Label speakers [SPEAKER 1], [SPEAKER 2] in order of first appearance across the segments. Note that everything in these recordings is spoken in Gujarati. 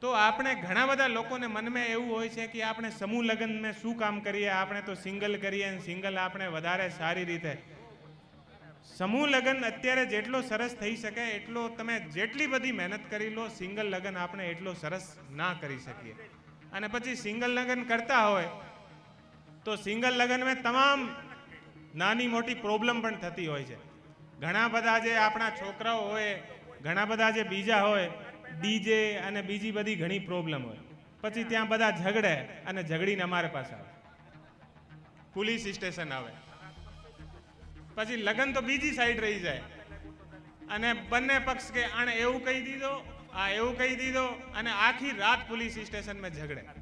[SPEAKER 1] તો આપણે ઘણા બધા લોકોને મનમાં એવું હોય છે કે આપણે સમૂહ લગ્નમાં શું કામ કરીએ? આપણે તો સિંગલ કરીએ અને સિંગલ આપણે વધારે સારી રીતે. સમૂહ લગ્ન અત્યારે જેટલો સરસ થઈ શકે, એટલો તમે જેટલી બધી મહેનત કરી લો, સિંગલ લગ્ન આપણે એટલો સરસ ના કરી શકીએ. અને પછી સિંગલ લગ્ન કરતા હોય, તો સિંગલ લગ્નમાં તમામ નાની મોટી પ્રોબ્લેમ પણ થતી હોય છે. ઘણા બધા જે આપણા છોકરાઓ હોય, ઘણા બધા જે બીજા હોય ડીજે અને બીજી બધી ઘણી પ્રોબ્લેમ હોય. પછી ત્યાં બધા ઝઘડે અને ઝઘડીને અમારે પાસે આવે. પોલીસ સ્ટેશન આવે. પછી લગ્ન તો બીજી સાઈડ રહી જાય. અને બંને પક્ષ કે આણે એવું કહી દીધો, આ એવું કહી દીધો અને આખી રાત પોલીસ સ્ટેશનમાં ઝઘડે.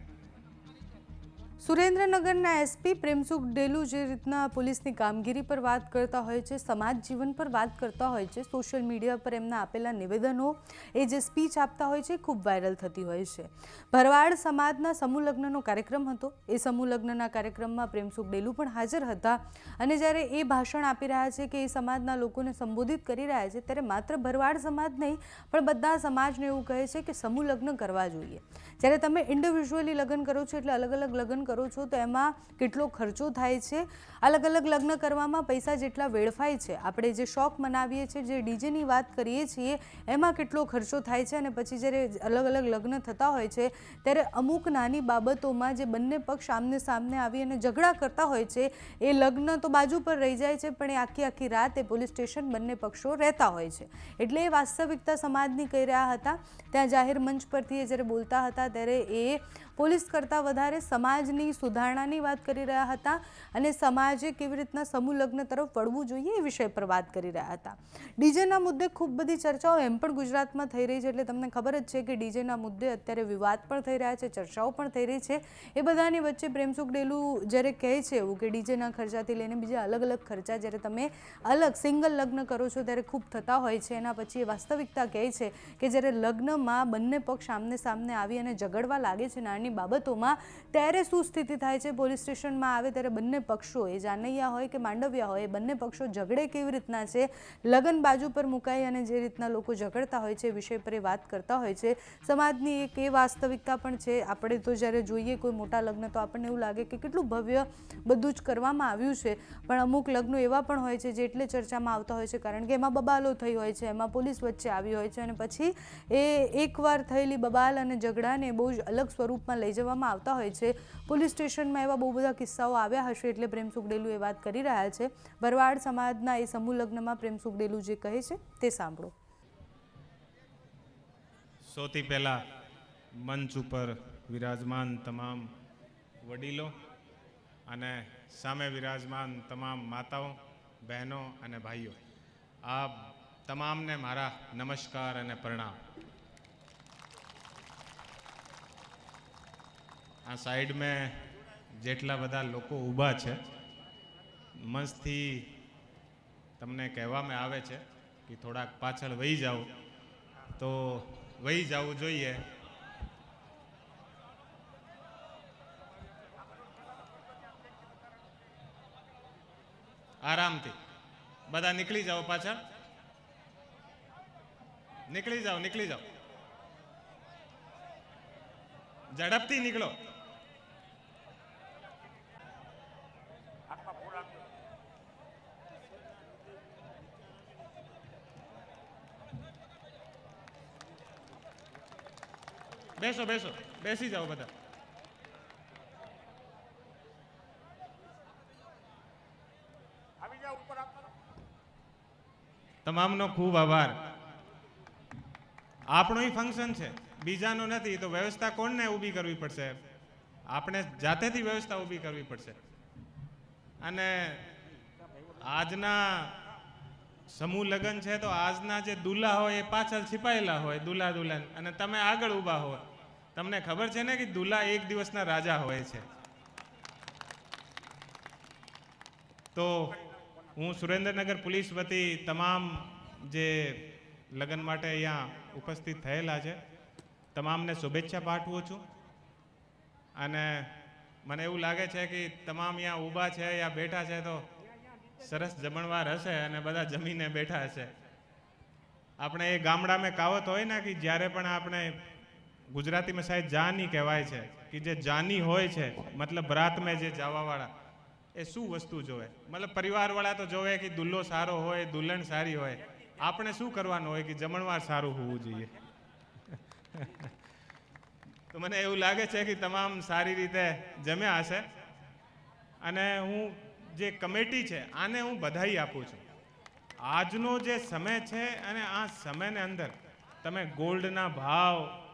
[SPEAKER 2] સુરેન્દ્રનગરના એસપી પ્રેમસુખ ડેલુ જે રીતના પોલીસની કામગીરી પર વાત કરતા હોય છે, સમાજ જીવન પર વાત કરતા હોય છે, સોશિયલ મીડિયા પર એમના આપેલા નિવેદનો, એ જે સ્પીચ આપતા હોય છે ખૂબ વાયરલ થતી હોય છે. ભરવાડ સમાજના સમૂહ લગ્નનો કાર્યક્રમ હતો. એ સમૂહ લગ્નના કાર્યક્રમમાં પ્રેમસુખ ડેલુ પણ હાજર હતા અને જ્યારે એ ભાષણ આપી રહ્યા છે કે એ સમાજના લોકોને સંબોધિત કરી રહ્યા છે, ત્યારે માત્ર ભરવાડ સમાજ નહીં, પણ બધા સમાજને એવું કહે છે કે સમૂહ લગ્ન કરવા જોઈએ. જ્યારે તમે ઇન્ડિવિજ્યુઅલી લગ્ન કરો છો એટલે અલગ અલગ લગ્ન કરો છો તો એમાં કેટલો ખર્ચો થાય છે? અલગ અલગ લગ્ન કરવામાં પૈસા જેટલા વેડફાય છે. આપણે જે શોખ મનાવીએ છીએ, જે ડીજેની વાત કરીએ છીએ, એમાં કેટલો ખર્ચો થાય છે અને પછી જ્યારે અલગ અલગ લગ્ન થતા હોય છે, ત્યારે અમુક નાની બાબતોમાં જે બંને પક્ષ આમને સામને આવી અને ઝઘડા કરતા હોય છે, એ લગ્ન તો બાજુ પર રહી જાય છે, પણ એ આખી આખી રાત એ પોલીસ સ્ટેશન બંને પક્ષો રહેતા હોય છે. એટલે એ વાસ્તવિકતા સમાજની કહી રહ્યા હતા. ત્યાં જાહેર મંચ પરથી એ જ્યારે બોલતા હતા, ત્યારે એ પોલીસ કરતાં વધારે સમાજની સુધારણાની વાત કરી રહ્યા હતા અને સમાજે કેવી રીતના સમૂહ લગ્ન તરફ વળવું જોઈએ એ વિષય પર વાત કરી રહ્યા હતા. ડીજેના મુદ્દે ખૂબ બધી ચર્ચાઓ એમ પણ ગુજરાતમાં થઈ રહી છે એટલે તમને ખબર જ છે કે ડીજેના મુદ્દે અત્યારે વિવાદ પણ થઈ રહ્યા છે, ચર્ચાઓ પણ થઈ રહી છે. એ બધાની વચ્ચે પ્રેમસુખ ડેલુ જ્યારે કહે છે એવું કે ડીજેના ખર્ચાથી લઈને બીજા અલગ અલગ ખર્ચા જ્યારે તમે અલગ સિંગલ લગ્ન કરો છો ત્યારે ખૂબ થતા હોય છે. એના પછી એ વાસ્તવિકતા કહે છે કે જ્યારે લગ્નમાં બંને પક્ષ આમને સામને આવી અને ઝઘડવા લાગે છે, નાની બાબતોમાં ત્યારે શું સ્થિતિ થાય છે? પોલીસ સ્ટેશનમાં આવે ત્યારે બંને પક્ષો, એ જાનૈયા હોય કે માંડવિયા હોય બંને પક્ષો ઝઘડે કેવી રીતના છે? લગ્ન બાજુ પર મુકાઈ અને જે રીતના લોકો ઝઘડતા હોય છે વિષય પર એ વાત કરતા હોય છે. સમાજની એક એ વાસ્તવિકતા પણ છે. આપણે તો જ્યારે જોઈએ કોઈ મોટા લગ્ન તો આપણને એવું લાગે કે કેટલું ભવ્ય બધું જ કરવામાં આવ્યું છે. પણ અમુક લગ્નો એવા પણ હોય છે જે એટલે ચર્ચામાં આવતા હોય છે. કારણ કે એમાં બબાલો થઈ હોય છે, એમાં પોલીસ વચ્ચે આવી હોય છે અને પછી એ એકવાર થયેલી બબાલ અને ઝઘડાને બહુ જ અલગ સ્વરૂપમાં લઈ જવામાં આવતા હોય છે. પોલીસ સ્ટેશનમાં એવા બહુ બધા કિસ્સાઓ આવ્યા હશે એટલે પ્રેમ સુખડેલું એ વાત કરી રહ્યા છે. ભરવાડ સમાજના એ સમૂહ લગ્નમાં પ્રેમ સુખડેલું જે કહે છે તે સાંભળો.
[SPEAKER 1] સૌથી પહેલા મંચ ઉપર વિરાજમાન તમામ વડીલો અને સામે વિરાજમાન તમામ માતાઓ, બહેનો અને ભાઈઓ આ તમામને મારા નમસ્કાર અને પ્રણામ. આ સાઈડ મેં જેટલા બધા લોકો ઊભા છે મંચથી તમને કહેવામાં આવે છે કે થોડાક પાછળ વહી જાઓ. તો વહી જવું જોઈએ. આરામથી. બધા નીકળી જાઓ પાછળ. નીકળી જાઓ નીકળી જાઓ. ઝડપથી નીકળો. બેસો બેસો. બેસી જાઓ બધા. તમામનો ખૂબ આભાર. આપણું ફંક્શન છે. બીજાનું નથી તો વ્યવસ્થા કોણને ઊભી કરવી પડશે? આપણે જાતેથી વ્યવસ્થા ઊભી કરવી પડશે. અને આજના સમૂહ લગ્ન છે તો આજના જે દુલ્હા હોય એ પાછળ છિપાયેલા હોય દુલ્હા દુલ્હન. અને તમે આગળ ઊભા હોય. તમને ખબર છે ને કે દુલ્હા એક દિવસના રાજા હોય છે? તો હું સુરેન્દ્રનગર પોલીસ વતી તમામ જે લગ્ન માટે અહીંયા ઉપસ્થિત થયેલા છે, તમામને શુભેચ્છા પાઠવું છું. અને મને એવું લાગે છે કે તમામ અહીંયા ઊભા છે યા બેઠા છે તો સરસ જમણવાર હશે અને બધા જમીને બેઠા હશે. આપણે એ ગામડામાં કાવત હોય ને કે જ્યારે પણ આપણે ગુજરાતીમાં શાયદ જાની કહેવાય છે કે જે જાની હોય છે, મતલબ બરાતમાં જે જવાવાળા, એ શું વસ્તુ જોવે? મતલબ પરિવારવાળા તો જોવે કે દુલ્લો સારો હોય, દુલ્હન સારી હોય. આપણે શું કરવાનું હોય કે જમણવાર સારું હોવું જોઈએ? તો મને એવું લાગે છે કે તમામ સારી રીતે જમ્યા હશે. અને હું જે કમિટી છે, આને હું બધાઈ આપું છું. આજનો જે સમય છે અને આ સમયને અંદર તમે ગોલ્ડના ભાવ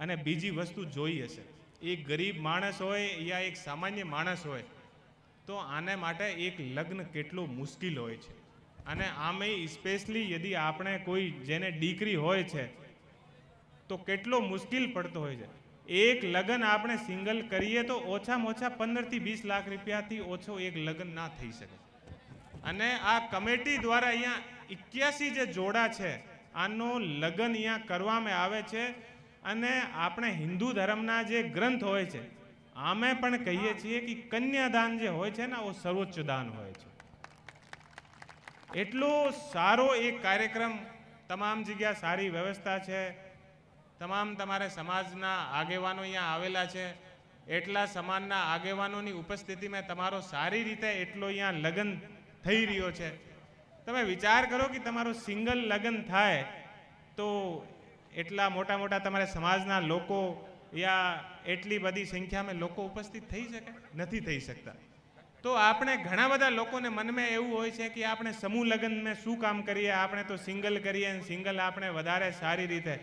[SPEAKER 1] અને બીજી વસ્તુ જોઈ હશે. એ ગરીબ માણસ હોય યા એક સામાન્ય માણસ હોય, તો આને માટે એક લગ્ન કેટલું મુશ્કેલ હોય છે. અને આમે સ્પેશલી યદી આપણે કોઈ જેને દીકરી હોય છે, તો કેટલો મુશ્કેલ પડતો હોય છે. એક લગ્ન આપણે સિંગલ કરીએ તો ઓછામાં ઓછા પંદરથી વીસ લાખ રૂપિયાથી ઓછો એક લગ્ન ના થઈ શકે. અને આ કમિટી દ્વારા અહીંયા એક્યાસી જે જોડા છે, આનો લગ્ન અહીંયા કરવામાં આવે છે. અને આપણે હિન્દુ ધર્મના જે ગ્રંથ હોય છે, આમે પણ કહીએ છીએ કે કન્યાદાન જે હોય છે ને એ સર્વોચ્ચ દાન હોય છે. એટલો સારો એક કાર્યક્રમ તમામ જગ્યા સારી વ્યવસ્થા છે, તમામ તમારે સમાજના આગેવાનો અહીંયા આવેલા છે, એટલા સમાજના આગેવાનોની ઉપસ્થિતિમાં તમારો સારી રીતે એટલો અહીંયા લગ્ન થઈ રહ્યો છે. તમે વિચાર કરો કે તમારો સિંગલ લગ્ન થાય તો એટલા મોટા મોટા તમારે સમાજના લોકો યા એટલી બધી સંખ્યામાં લોકો ઉપસ્થિત થઈ શકે? નથી થઈ શકતા. તો આપણે ઘણા બધા લોકોને મનમાં એવું હોય છે કે આપણે સમૂહ લગ્નમાં શું કામ કરીએ? આપણે તો સિંગલ કરીએ અને સિંગલ આપણે વધારે સારી રીતે.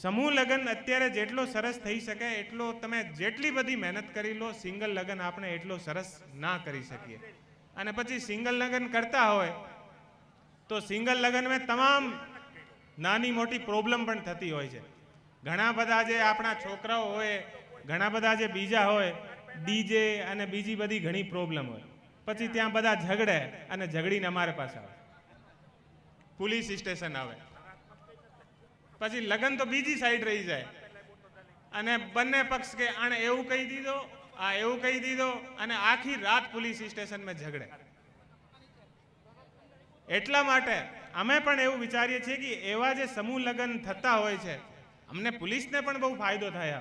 [SPEAKER 1] સમૂહ લગ્ન અત્યારે જેટલો સરસ થઈ શકે, એટલો તમે જેટલી બધી મહેનત કરી લો, સિંગલ લગ્ન આપણે એટલો સરસ ના કરી શકીએ. અને પછી સિંગલ લગ્ન કરતા હોય, તો સિંગલ લગ્નમાં તમામ નાની મોટી પ્રોબ્લેમ પણ થતી હોય છે. ઘણા બધા જે આપણા છોકરાઓ હોય, ઘણા બધા જે બીજા હોય ડીજે અને બીજી બધી ઘણી પ્રોબ્લેમ હોય. પછી ત્યાં બધા ઝઘડે અને ઝઘડીને અમારે પાસે આવે. પોલીસ સ્ટેશન આવે. પછી લગ્ન તો બીજી સાઈડ રહી જાય. અને બંને પક્ષ કે, આણે એવું કહી દીધો, આ એવું કહી દીધો, અને આખી રાત પોલીસ સ્ટેશનમાં ઝઘડે. એટલા માટે અમે પણ એવું વિચારીએ છીએ કે એવા જે સમૂહ લગ્ન થતા હોય છે, અમને પોલીસને પણ બહુ ફાયદો થાય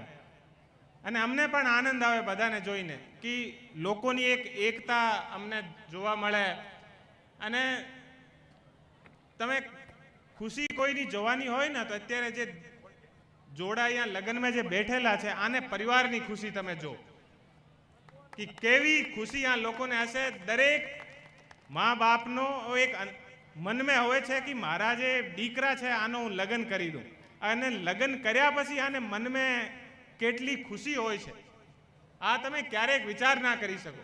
[SPEAKER 1] અને અમને પણ આનંદ આવે બધાને જોઈને કે લોકોની એક એકતા અમને જોવા મળે. અને તમે ખુશી કોઈની જોવાની હોય ને, તો અત્યારે જે જોડા અહીંયા લગ્નમાં જે બેઠેલા છે, આને પરિવારની ખુશી તમે જો. કે કેવી ખુશી આ લોકોને હશે. દરેક મા બાપનો એક મનમાં હોય છે કે મારા જે દીકરા છે, આનો હું લગ્ન કરી દઉં. અને લગ્ન કર્યા પછી આને મનમાં કેટલી ખુશી હોય છે. આ તમે ક્યારેક વિચાર ના કરી શકો.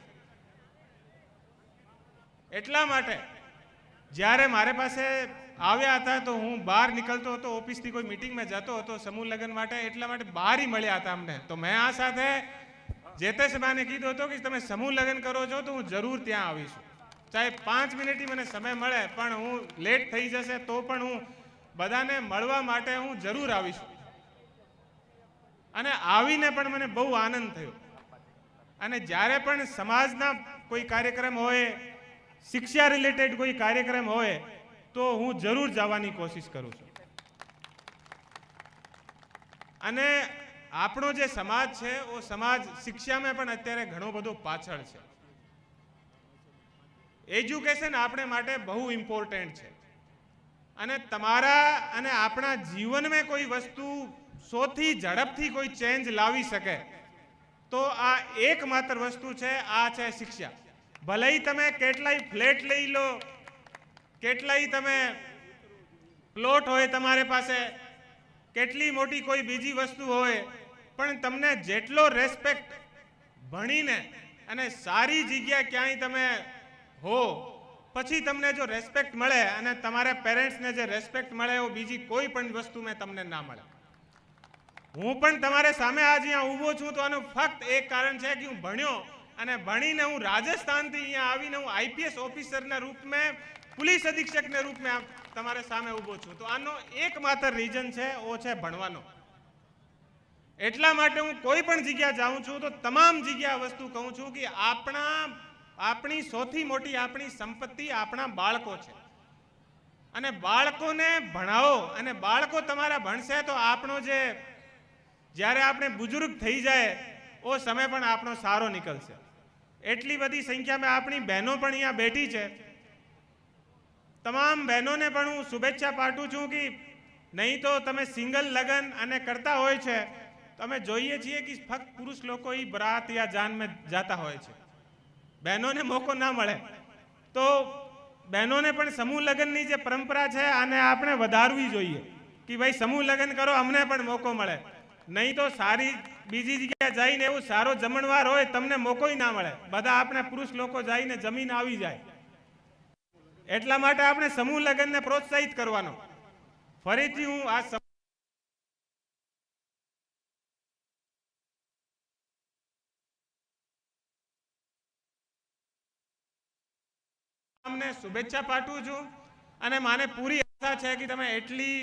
[SPEAKER 1] એટલા માટે, જ્યારે મારે પાસે આવ્યા હતા તો હું બહાર નીકળતો હતો, ઓફિસથી કોઈ મિટિંગમાં જતો હતો, સમૂહ લગ્ન માટે, એટલા માટે બહાર મળ્યા હતા અમને. તો મેં આ સાથે જેતેશ બાને કીધું હતું કે, તમે સમૂહ લગ્ન કરો છો તો હું જરૂર ત્યાં આવીશું. ચાહે પાંચ મિનિટથી મને સમય મળે, પણ હું લેટ થઈ જશે તો પણ હું બધાને મળવા માટે હું જરૂર આવીશ. અને આવીને પણ મને બહુ આનંદ થયો. અને જ્યારે પણ સમાજના કોઈ કાર્યક્રમ હોય, શિક્ષા રિલેટેડ કોઈ કાર્યક્રમ હોય, તો હું જરૂર જવાની કોશિશ કરું છું. અને આપણો જે સમાજ છે એ સમાજ શિક્ષામાં પણ અત્યારે ઘણો બધો પાછળ છે. એજ્યુકેશન આપણે માટે બહુ ઇમ્પોર્ટન્ટ છે. અને તમારા અને આપણા જીવનમાં કોઈ વસ્તુ સૌથી ઝડપથી કોઈ ચેન્જ લાવી શકે, તો આ એકમાત્ર વસ્તુ છે, આ છે શિક્ષા. ભલે તમે કેટલાય ફ્લેટ લઈ લો, કેટલાય તમે પ્લોટ હોય તમારે પાસે, કેટલી મોટી કોઈ બીજી વસ્તુ હોય, પણ તમને જેટલો રેસ્પેક્ટ ભણીને અને સારી જગ્યા ક્યાંય તમે હો. પછી તમને જો રેસ્પેક્ટ મળે અને તમારા પેરેન્ટ્સને જે રેસ્પેક્ટ મળે એવું બીજી કોઈ પણ વસ્તુ મેં તમને ના મળે. હું પણ તમારે સામે આજ અહીંયા ઊભો છું તો આનું ફક્ત એક કારણ છે કે હું ભણ્યો અને ભણીને હું રાજસ્થાનથી અહીંયા આવીને હું આઈપીએસ ઓફિસરના રૂપમાં, પોલીસ અધિક્ષકના રૂપમાં તમારે સામે ઊભો છું. તો આનો એકમાત્ર રીઝન છે, ઓ છે ભણવાનો. એટલા માટે હું કોઈ પણ જગ્યા જાઉં છું તો તમામ જગ્યા વસ્તુ કહું છું કે આપણા આપણી સૌથી મોટી આપણી સંપત્તિ આપણા બાળકો છે. અને બાળકોને ભણાવો અને બાળકો તમારા ભણશે તો આપણો જે, જ્યારે આપણે બુજુર્ગ થઈ જાય, ઓ સમય પણ આપણો સારો નીકળશે. એટલી બધી સંખ્યામાં આપણી બહેનો પણ અહીંયા બેઠી છે. તમામ બહેનોને પણ હું શુભેચ્છા પાઠવું છું કે નહીં તો તમે સિંગલ લગ્ન અને કરતા હોય છે. તમે જોઈએ છીએ કે ફક્ત પુરુષ લોકો એ બરાત યા જાન में જાતા હોય છે. બહેનોને મોકો ના મળે. તો બહેનોને પણ સમૂહ લગ્નની જે પરંપરા છે, આને આપણે વધારવી જોઈએ કે ભાઈ સમૂહ લગ્ન કરો, અમને પણ મોકો મળે. નહીં તો સારી બીજી જગ્યાએ જઈને એવું સારો જમણવાર હોય, તમને મોકોય ના મળે. બધા આપણે પુરુષ લોકો જઈને જમીન આવી જાય. એટલા માટે આપણે સમૂહ લગ્નને પ્રોત્સાહિત કરવાનો. ફરીથી હું આ તમને શુભેચ્છા પાઠવું છું. અને મને પૂરી આશા છે કે તમે એટલી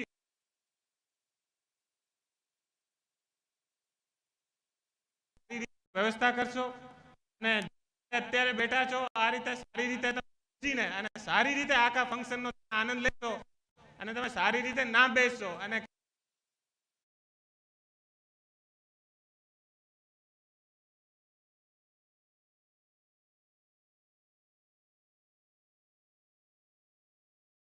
[SPEAKER 1] વ્યવસ્થા કરશો અને અત્યારે બેઠા છો, આ રીતે સારી રીતે અને સારી રીતે આખા ફંક્શનનો આનંદ લેશો અને તમે સારી રીતે ના બેસશો અને